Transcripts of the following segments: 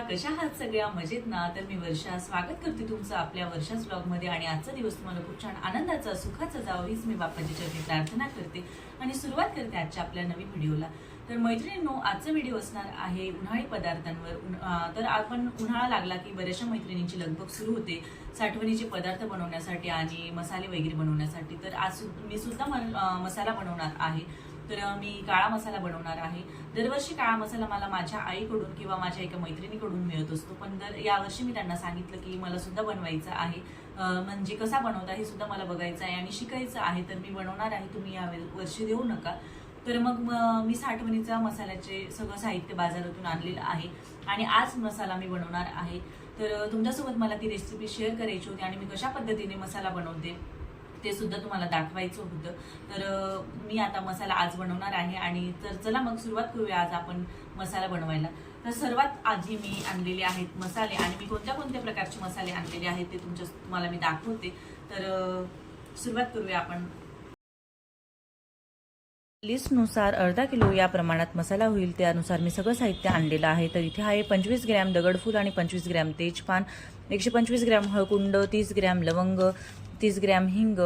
कशा आहात सगळ्या? मजेत ना? तर मी वर्षा. स्वागत करते तुमचं आपल्या वर्षाच ब्लॉगमध्ये आणि आजचा दिवस तुम्हाला खूप छान आनंदाचा सुखाचा जावं हीच मी बाप्पाची चरणी प्रार्थना करते आणि सुरुवात करते आजच्या आपल्या नवीन व्हिडिओला. तर मैत्रिणींनो आजचा व्हिडिओ असणार आहे उन्हाळी पदार्थांवर. तर आपण उन्हाळा लागला की बऱ्याचशा मैत्रिणींची लगबग सुरू होते साठवणीचे पदार्थ बनवण्यासाठी आणि मसाले वगैरे बनवण्यासाठी. तर आज सु- मी सुद्धा मन- मसाला बनवणार आहे. तर मी काळा मसाला बनवणार आहे. दरवर्षी काळा मसाला मला माझ्या आईकडून किंवा माझ्या एका मैत्रिणीकडून मिळत असतो. पण दर यावर्षी मी त्यांना सांगितलं की मला सुद्धा बनवायचं आहे. म्हणजे कसा बनवता हे सुद्धा मला बघायचं आहे आणि शिकायचं आहे. तर मी बनवणार आहे. तुम्ही या वर्षी देऊ नका. तर मग मी साठवणीचा मसाल्याचे सगळं साहित्य बाजारातून आणलेलं आहे आणि आज मसाला मी बनवणार आहे. तर तुमच्यासोबत मला ती रेसिपी शेअर करायची होती आणि मी कशा पद्धतीने मसाला बनवते? ते सुद्धा तुम्हाला दाखवायचं होतं. तर मी आता मसाला आज बनवणार आहे आणि तर चला मग सुरुवात करूया आज आपण मसाला बनवायला. तर सर्वात आधी मी आणलेले आहेत मसाले आणि मी कोणत्या कोणत्या प्रकारचे मसाले आणलेले आहेत ते तुमच्या तुम्हाला मी दाखवते. तर सुरुवात करूया आपण. लिस्टनुसार अर्धा किलो या प्रमाणात मसाला होईल त्यानुसार मी सगळं साहित्य आणलेलं आहे. तर इथे आहे पंचवीस ग्रॅम दगडफूल आणि पंचवीस ग्रॅम तेजपान एकशे पंचवीस ग्रॅम हळकुंड तीस ग्रॅम लवंग तीस ग्रॅम हिंग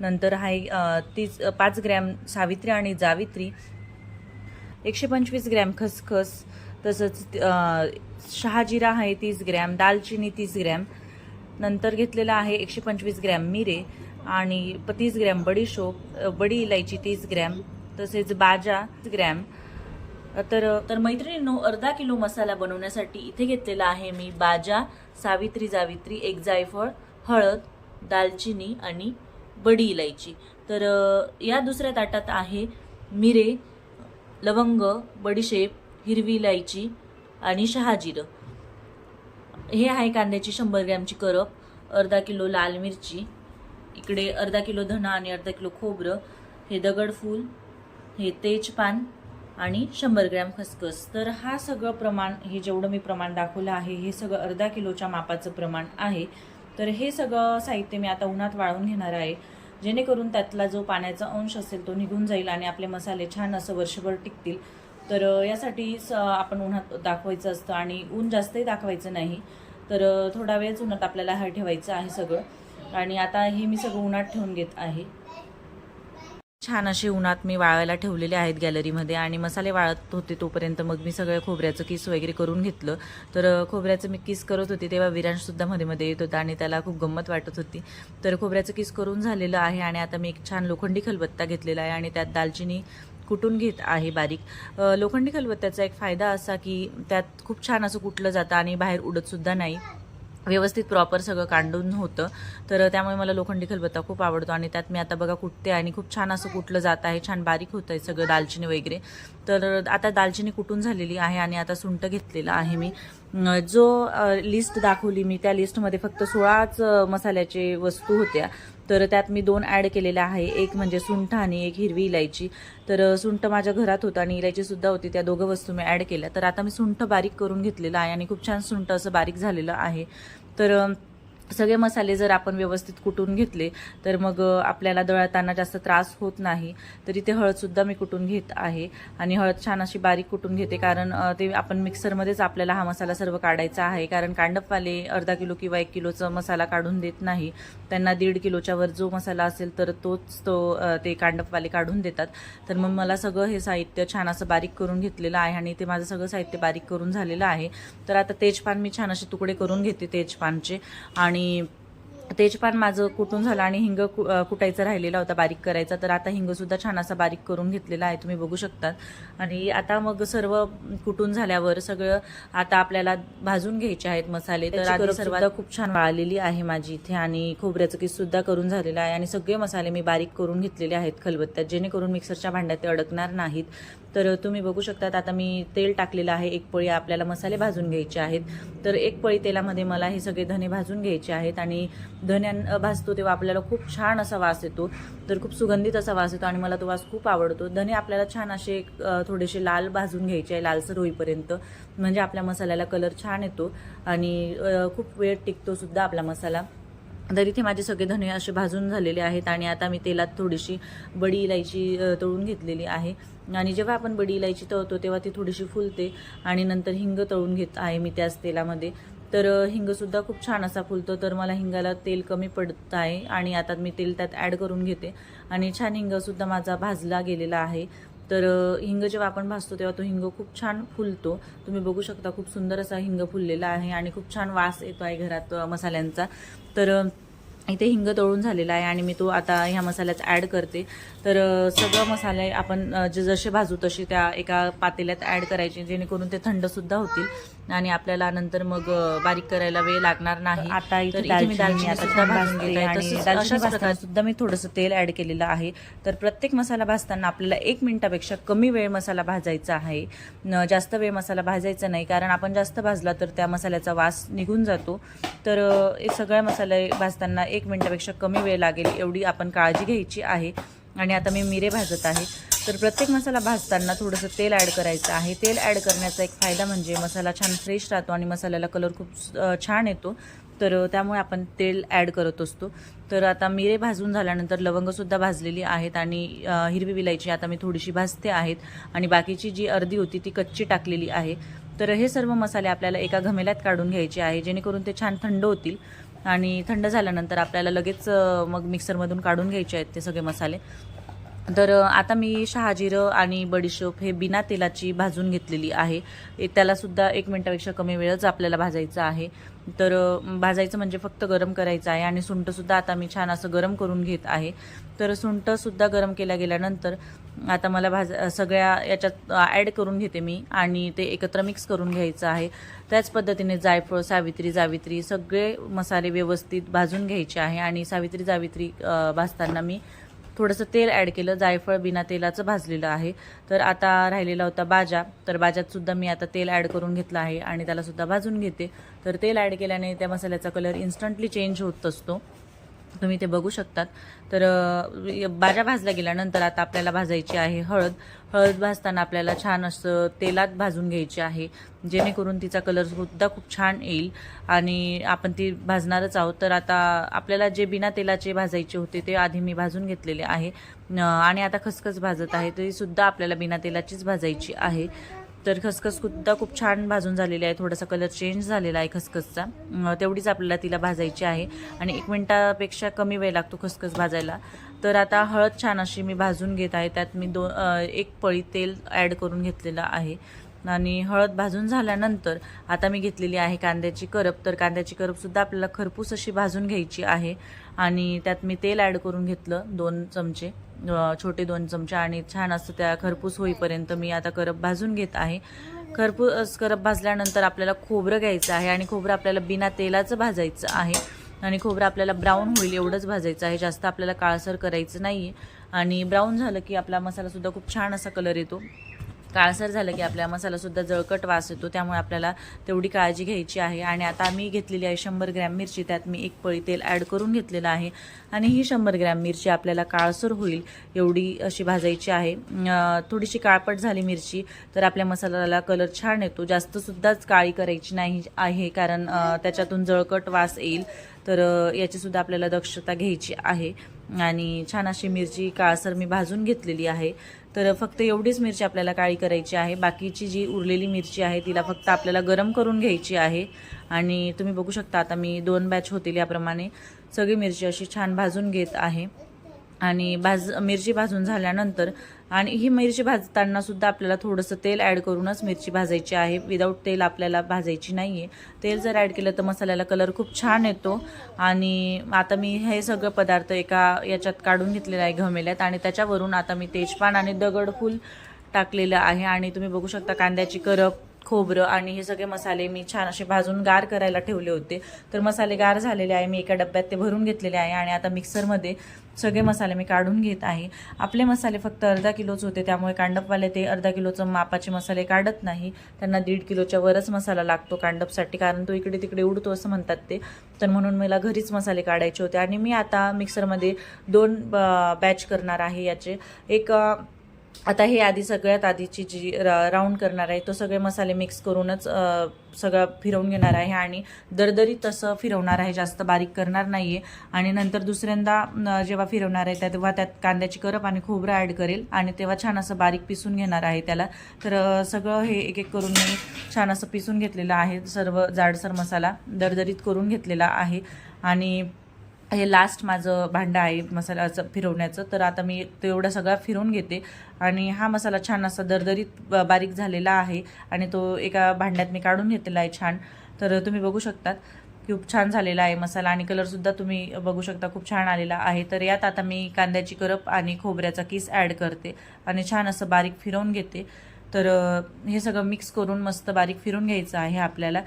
नंतर आहे तीस पाच ग्रॅम सावित्री आणि जावित्री एकशे पंचवीस ग्रॅम खसखस तसंच शहाजिरा आहे तीस ग्रॅम दालचिनी तीस ग्रॅम नंतर घेतलेला आहे एकशे पंचवीस ग्रॅम मिरे आणि प- तीस ग्रॅम बडीशोप बडी इलायची तीस ग्रॅम तसेच बाजा ग्रॅम. तर तर मैत्रिणींनो अर्धा किलो मसाला बनवण्यासाठी इथे घेतलेला आहे मी बाजा सावित्री जावित्री एक जायफळ हळद दालचिनी आणि बडी इलायची. तर या दुसऱ्या ताटात आहे मिरे लवंग बडीशेप हिरवी इलायची आणि शहाजिरं हे आहे कांद्याची शंभर ग्रॅमची करप अर्धा किलो लाल मिरची इकडे अर्धा किलो धना आणि अर्धा किलो खोबरं हे दगडफूल हे तेजपान आणि शंभर ग्रॅम खसखस. तर हा सगळं प्रमाण हे जेवढं मी प्रमाण दाखवलं आहे हे सगळं अर्धा किलोच्या मापाचं प्रमाण आहे. तर हे सगळं साहित्य मी आता उन्हात वाळवून घेणार आहे. जेणेकरून त्यातला जो पाण्याचा अंश असेल तो निघून जाईल आणि आपले मसाले छान असं वर्षभर टिकतील. तर यासाठी स- आपण उन्हात दाखवायचं असतं आणि ऊन जास्तही दाखवायचं नाही. तर थोडा वेळच उन्हात आपल्याला हा ठेवायचं आहे सगळं. आणि आता हे मी सगळं उन्हात ठेवून घेत आहे. छान असे उन्हात मी वाळायला ठेवलेले आहेत गॅलरीमध्ये आणि मसाले वाळत होते तोपर्यंत मग मी सगळं खोबऱ्याचं किस वगैरे करून घेतलं. तर खोबऱ्याचं मी किस करत होते तेव्हा विरांशसुद्धा मध्ये मध्ये येत होता आणि त्याला खूप गंमत वाटत होती. तर खोबऱ्याचं किस करून झालेलं आहे आणि आता मी एक छान लोखंडी खलबत्ता घेतलेला आहे आणि त्यात दालचिनी कुटून घेत आहे बारीक. लोखंडी खलबत्त्याचा एक फायदा असा की त्यात खूप छान असं कुटलं जातं आणि बाहेर उडतसुद्धा नाही. व्यवस्थित प्रॉपर सगळं कांडून होतं. तर त्यामुळे मला लोखंडी खलबत्ता खूप आवडतो आणि त्यात मी आता बघा कुटते आणि खूप छान असं कुटलं जात आहे छान बारीक होतं आहे सगळं दालचिनी वगैरे. तर आता दालचिनी कुटून झालेली आहे आणि आता सुंट घेतलेला आहे मी. जो लिस्ट दाखवली मी त्या लिस्टमध्ये फक्त सोळाच मसाल्याचे वस्तू होत्या. तर त्यात मी दोन ॲड केलेल्या आहे. एक म्हणजे सुंठ आणि एक हिरवी इलायची. तर सुंठ माझ्या घरात होतं आणि इलायचीसुद्धा होती. त्या दोघं वस्तू मी ॲड केल्या. तर आता मी सुंठ बारीक करून घेतलेलं आहे आणि खूप छान सुंठ असं बारीक झालेलं आहे. तर सगळे मसाले जर आपण व्यवस्थित कुटून घेतले तर मग आपल्याला दळताना जास्त त्रास होत नाही. तर इथे हळदसुद्धा मी कुटून घेत आहे. आणि हळद छान अशी बारीक कुटून घेते कारण ते आपण मिक्सरमध्येच आपल्याला हा मसाला सर्व काढायचा आहे. कारण कांडपवाले अर्धा किलो किंवा एक किलोचा मसाला काढून देत नाही. त्यांना दीड किलोच्या वर जो मसाला असेल तर तोच तो ते कांडपवाले काढून देतात. तर मग मला सगळं हे साहित्य छान असं बारीक करून घेतलेलं आहे आणि ते माझं सगळं साहित्य बारीक करून झालेलं आहे. तर आता तेजपान मी छान असे तुकडे करून घेते तेजपानचे. आणि तेजपान माझं कुटून झालं आणि हिंग कु- अ, कुटायचा राहिलेला होता बारीक करायचा. तर आता हिंगसुद्धा छान असा बारीक करून घेतलेला आहे तुम्ही बघू शकतात. आणि आता मग सर्व कुटून झाल्यावर सगळं आता आपल्याला भाजून घ्यायचे आहेत मसाले. तर आधी सर्वात खूप छान वाळलेली आहे माझी इथे आणि खोबऱ्याचं किस सुद्धा करून झालेलं आहे. आणि सगळे मसाले मी बारीक करून घेतलेले आहेत खलबत्त्यात जेणेकरून मिक्सरच्या भांड्यात ते अडकणार नाहीत. तर तुम्ही बघू शकतात आता मी तेल टाकलेलं आहे एक पळी आपल्याला मसाले भाजून घ्यायचे आहेत. तर एक पळी तेलामध्ये मला हे सगळे धने भाजून घ्यायचे आहेत आणि धन्या भाजतो तेव्हा आपल्याला खूप छान असा वास येतो. तर खूप सुगंधित असा वास येतो आणि मला तो वास खूप आवडतो. धने आपल्याला छान असे थोडेसे लाल भाजून घ्यायचे आहे लालसर होईपर्यंत. म्हणजे आपल्या मसाल्याला कलर छान येतो आणि खूप वेळ टिकतो सुद्धा आपला मसाला. तर इथे माझे सगळे धने असे भाजून झालेले आहेत आणि आता मी तेलात थोडीशी बडी इलायची तळून घेतलेली आहे. आणि जेव्हा आपण बडी इलायची तळतो तेव्हा ती थोडीशी फुलते आणि नंतर हिंग तळून घेत आहे मी त्याच तेलामध्ये. तर हिंगसुद्धा खूप छान असा फुलतो तर मला हिंगाला तेल कमी पडत आहे आणि आता मी तेल त्यात ॲड करून घेते. आणि छान हिंगसुद्धा माझा भाजला गेलेला आहे. तर हिंग जेव्हा आपण भासतो तेव्हा तो हिंग खूप छान फुलतो. तुम्ही बघू शकता खूप सुंदर असा हिंग फुललेला आहे आणि खूप छान वास येतो आहे घरात मसाल्यांचा. तर इथे हिंग तळून झालेला आहे आणि मी तो आता ह्या मसाल्यात ॲड करते. तर सगळं मसाले आपण जे जसे भाजू तसे त्या एका पातेल्यात ॲड करायचे जेणेकरून ते थंडसुद्धा होतील आणि आपल्याला नंतर मग बारीक करायला वेळ लागणार नाही. आता इथे सुद्धा मी थोडंसं तेल ॲड केलेलं आहे. तर प्रत्येक मसाला भाजताना आपल्याला एक मिनिटापेक्षा कमी वेळ मसाला भाजायचा आहे. जास्त वेळ मसाला भाजायचा नाही कारण आपण जास्त भाजला तर त्या मसाल्याचा वास निघून जातो. तर अ, हे सगळे मसाले भाजताना एक मिनटापेक्षा कमी वेळ लागेल एवढी आपण काळजी घ्यायची आहे. आणि आता मी मिरे भाजत आहे. तर प्रत्येक मसाला भाजताना थोडंसं तेल ॲड करायचं आहे. तेल ॲड करण्याचा एक फायदा म्हणजे मसाला छान फ्रेश राहतो आणि मसाल्याला कलर खूप छान येतो. तर त्यामुळे आपण तेल ॲड करत असतो. तर आता मिरे भाजून झाल्यानंतर लवंगसुद्धा भाजलेली आहेत आणि हिरवी विलायची आता मी थोडीशी भाजते आहेत. आणि बाकीची जी अर्धी होती ती कच्ची टाकलेली आहे. तर हे सर्व मसाले आपल्याला एका घमेल्यात काढून घ्यायचे आहे. जेणेकरून ते छान थंड होतील. आणि थंड झाल्यानंतर आपल्याला लगेच मग मिक्सरमधून काढून घ्यायचे आहेत ते सगळे मसाले. तर आता मी शहाजिरं आणि बडीशोप हे बिना तेलाची भाजून घेतलेली आहे. त्यालासुद्धा एक मिनटापेक्षा कमी वेळच आपल्याला भाजायचं आहे. तर भाजायचं म्हणजे फक्त गरम करायचं आहे आणि सुंठसुद्धा आता मी छान असं गरम करून घेत आहे. तर सुंठसुद्धा गरम केल्या गेल्यानंतर आता मला भाज सगळ्या याच्यात ॲड करून घेते मी आणि ते एकत्र मिक्स करून घ्यायचं आहे. त्याच पद्धतीने जायफळ सावित्री जावित्री सगळे मसाले व्यवस्थित भाजून घ्यायचे आहे आणि सावित्री जावित्री भाजताना मी थोडंसं तेल ॲड केलं जायफळ बिना तेलाचं भाजलेलं आहे. तर आता राहिलेला होता बाजा. तर बाजातसुद्धा मी आता तेल ॲड करून घेतलं आहे आणि त्यालासुद्धा भाजून घेते. तर तेल ॲड केल्याने त्या मसाल्याचा कलर इन्स्टंटली चेंज होत असतो. तुम्ही ते बघू शकतात. तर भाज्या भाजल्या गेल्यानंतर आता आपल्याला भाजायची आहे हळद. हळद भाजताना आपल्याला छान असं तेलात भाजून घ्यायची आहे. जेणेकरून तिचा कलर सुद्धा खूप छान येईल आणि आपण ती भाजणारच आहोत. तर आता आपल्याला जे बिना तेलाचे भाजायचे होते ते आधी मी भाजून घेतलेले आहे. आणि आता खसखस भाजत आहे तरीसुद्धा आपल्याला बिना तेलाचीच भाजायची आहे. तर खसखस सुद्धा खूप छान भाजून झालेली आहे. थोडासा कलर चेंज झालेला आहे खसखसचा. तेवढीच आपल्याला तिला भाजायची आहे. आणि एक मिनटापेक्षा कमी वेळ लागतो खसखस भाजायला. तर आता हळद छान अशी मी भाजून घेत आहे. त्यात मी दो एक पळी तेल ॲड करून घेतलेलं आहे. आणि हळद भाजून झाल्यानंतर आता मी घेतलेली आहे कांद्याची करप. तर कांद्याची करपसुद्धा आपल्याला खरपूस अशी भाजून घ्यायची आहे. आणि त्यात मी तेल ॲड करून घेतलं दोन चमचे छोटे दोन चमचे आणि छान असं त्या खरपूस होईपर्यंत मी आता करप भाजून घेत आहे. खरपूस करप भाजल्यानंतर आपल्याला खोबरं घ्यायचं आहे आणि खोबरं आपल्याला बिना तेलाचं भाजायचं आहे. आणि खोबरं आपल्याला ब्राऊन होईल एवढंच भाजायचं आहे. जास्त आपल्याला काळसर करायचं नाही आहे आणि ब्राऊन झालं की आपला मसालासुद्धा खूप छान असा कलर येतो. काळसर झालं की आपल्या मसालासुद्धा जळकट वास येतो त्यामुळे आपल्याला तेवढी काळजी घ्यायची आहे. आणि आता मी घेतलेली आहे शंभर ग्रॅम मिरची त्यात मी एक पळी तेल ॲड करून घेतलेलं आहे. आणि ही शंभर ग्रॅम मिरची आपल्याला काळसर होईल एवढी अशी भाजायची आहे. थोडीशी काळपट झाली मिरची तर आपल्या मसाल्याला कलर छान येतो. जास्तसुद्धाच काळी करायची नाही आहे कारण त्याच्यातून जळकट वास येईल. तर याचीसुद्धा आपल्याला दक्षता घ्यायची आहे. आणि छान अशी मिरची काळसर मी भाजून घेतलेली आहे. तर फक्त एवढीच मिरची आपल्याला काळी करायची आहे. बाकीची जी उरलेली मिरची आहे तिला फक्त आपल्याला गरम करून घ्यायची आहे. आणि तुम्ही बघू शकता आता मी दोन बॅच होतील याप्रमाणे. सगळी मिरची अशी छान भाजून घेत आहे. आणि भाज मिरची भाजून झाल्यानंतर आणि ही मिरची भाजताना सुद्धा आपल्याला थोडंसं तेल ॲड करूनच मिरची भाजायची आहे. विदाऊट तेल आपल्याला भाजायची नाही आहे तेल जर ॲड केलं तर मसाल्याला कलर खूप छान येतो. आणि आता मी हे सगळं पदार्थ एका याच्यात काढून घेतलेलं आहे घमेल्यात आणि त्याच्यावरून आता मी तेजपान आणि दगडफूल टाकलेलं आहे. आणि तुम्ही बघू शकता कांद्याची करप खोबरं आणि हे सगळे मसाले मी छान असे भाजून गार करायला ठेवले होते. तर मसाले गार झालेले आहे मी एका डब्यात ते भरून घेतलेले आहे आणि आता मिक्सरमध्ये सगळे मसाले मी काढून घेत आहे. आपले मसाले फक्त अर्धा किलोच होते त्यामुळे कांडपवाले ते अर्धा किलोचं मापाचे मसाले काढत नाही. त्यांना दीड किलोच्या वरच मसाला लागतो कांडपसाठी कारण तो इकडे तिकडे उडतो असं म्हणतात ते. तर म्हणून मला घरीच मसाले काढायचे होते आणि मी आता मिक्सरमध्ये दोन बॅच करणार आहे याचे. एक आता हे आधी सगळ्यात आधीची जी रा राऊंड करणार आहे तो सगळे मसाले मिक्स करूनच सगळं फिरवून घेणार आहे आणि दरदरी तसं फिरवणार आहे जास्त बारीक करणार नाही आहे आणि नंतर दुसऱ्यांदा जेव्हा फिरवणार आहे त्या- तेव्हा त्यात कांद्याची करप आणि खोबरं ॲड करेल आणि तेव्हा छान असं बारीक पिसून घेणार आहे त्याला. तर सगळं हे एक एक करून मी छान असं पिसून घेतलेलं आहे सर्व जाडसर मसाला दरदरीत करून घेतलेला आहे. आणि हे लास्ट माझं भांडं आहे मसाल्याचं फिरवण्याचं. तर आता मी तेवढं सगळं फिरवून घेते. आणि हा मसाला छान असा दरदरीत बारीक झालेला आहे. आणि तो एका भांड्यात मी काढून घेतलेला आहे छान. तर तुम्ही बघू शकतात. खूप छान झालेला आहे मसाला आणि कलरसुद्धा तुम्ही बघू शकता. खूप छान आलेला आहे. तर यात आता मी कांद्याची करप आणि खोबऱ्याचा किस ॲड करते. आणि छान असं बारीक फिरवून घेते. तर हे सगळं मिक्स करून मस्त बारीक फिरून घ्यायचं आहे आपल्याला.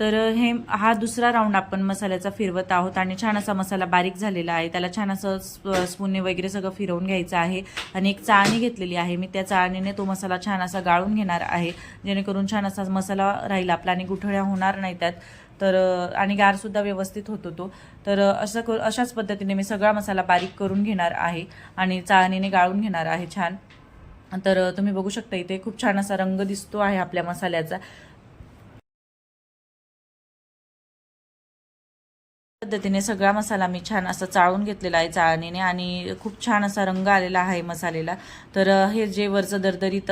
तर हे हा दुसरा राऊंड आपण मसाल्याचा फिरवत आहोत आणि छान असा मसाला बारीक झालेला आहे. त्याला छान असं स्प स्पूनने वगैरे सगळं फिरवून घ्यायचं आहे आणि एक चाळणी घेतलेली आहे. मी त्या चाळणीने तो मसाला छान असा गाळून घेणार आहे. जेणेकरून छान असा मसाला राहील आपला आणि गुठळ्या होणार नाही त्यात. तर आणि गारसुद्धा व्यवस्थित होतो तो. तर असं कर अशाच पद्धतीने मी सगळा मसाला बारीक करून घेणार आहे आणि चाळणीने गाळून घेणार आहे छान. तर तुम्ही बघू शकता इथे खूप छान असा रंग दिसतो आहे आपल्या मसाल्याचा. पद्धतीने सगळा मसाला मी छान असा चाळून घेतलेला आहे चाळणीने आणि खूप छान असा रंग आलेला आहे मसालेला. तर हे जे वरचं दरदरीत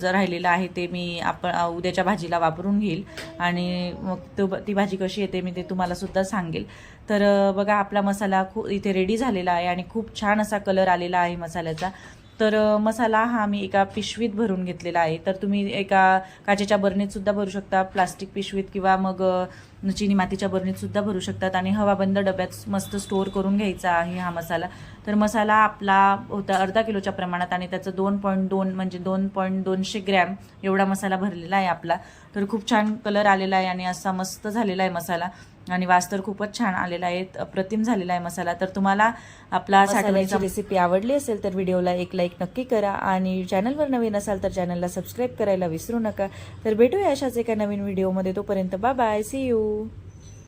जर राहिलेलं आहे ते मी आपण उद्याच्या भाजीला वापरून घेईल आणि मग तो ती भाजी कशी येते मी ते तुम्हाला सुद्धा सांगेल. तर बघा आपला मसाला खूप इथे रेडी झालेला आहे आणि खूप छान असा कलर आलेला आहे मसाल्याचा. तर मसाला हा मी एका पिशवीत भरून घेतलेला आहे. तर तुम्ही एका काचेच्या बरणीत सुद्धा भरू शकता प्लास्टिक पिशवीत किंवा मग चिनी मातीच्या बरणीत सुद्धा भरू शकतात आणि हवाबंद डब्यात मस्त स्टोअर करून घ्यायचा आहे हा मसाला. तर मसाला आपला होता अर्धा किलोच्या प्रमाणात आणि त्याचं दोन पॉईंट दोन म्हणजे दोन पॉईंट दोनशे ग्रॅम एवढा मसाला भरलेला आहे आपला. तर खूप छान कलर आलेला आहे आणि असा मस्त झालेला आहे मसाला. आणि वास तर खूपच छान आलेला आहे अप्रतिम झालेला आहे मसाला. तर तुम्हाला आपला साठवणीची रेसिपी आवडली असेल तर व्हिडिओला एक लाईक नक्की करा आणि चॅनलवर नवीन असाल तर चॅनलला सबस्क्राईब करायला विसरू नका. तर भेटूया अशाच एका नवीन व्हिडिओमध्ये तोपर्यंत बाय बाय सी यू